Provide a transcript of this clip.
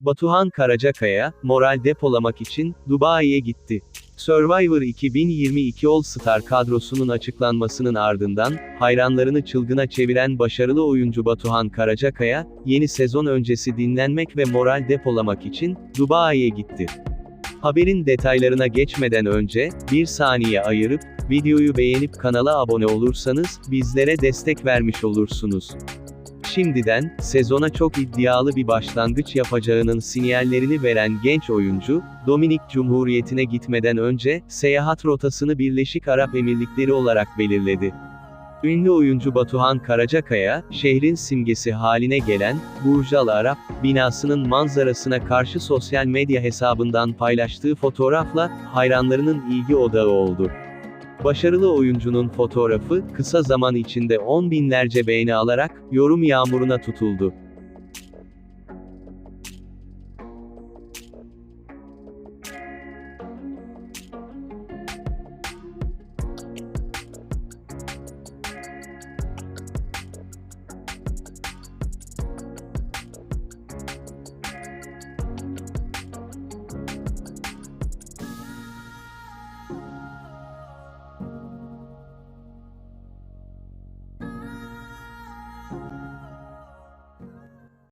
Batuhan Karacakaya, moral depolamak için, Dubai'ye gitti. Survivor 2022 All Star kadrosunun açıklanmasının ardından, hayranlarını çılgına çeviren başarılı oyuncu Batuhan Karacakaya, yeni sezon öncesi dinlenmek ve moral depolamak için, Dubai'ye gitti. Haberin detaylarına geçmeden önce, bir saniye ayırıp, videoyu beğenip kanala abone olursanız, bizlere destek vermiş olursunuz. Şimdiden, sezona çok iddialı bir başlangıç yapacağının sinyallerini veren genç oyuncu, Dominik Cumhuriyeti'ne gitmeden önce, seyahat rotasını Birleşik Arap Emirlikleri olarak belirledi. Ünlü oyuncu Batuhan Karacakaya, şehrin simgesi haline gelen, Burj Al Arab, binasının manzarasına karşı sosyal medya hesabından paylaştığı fotoğrafla, hayranlarının ilgi odağı oldu. Başarılı oyuncunun fotoğrafı, kısa zaman içinde on binlerce beğeni alarak, yorum yağmuruna tutuldu.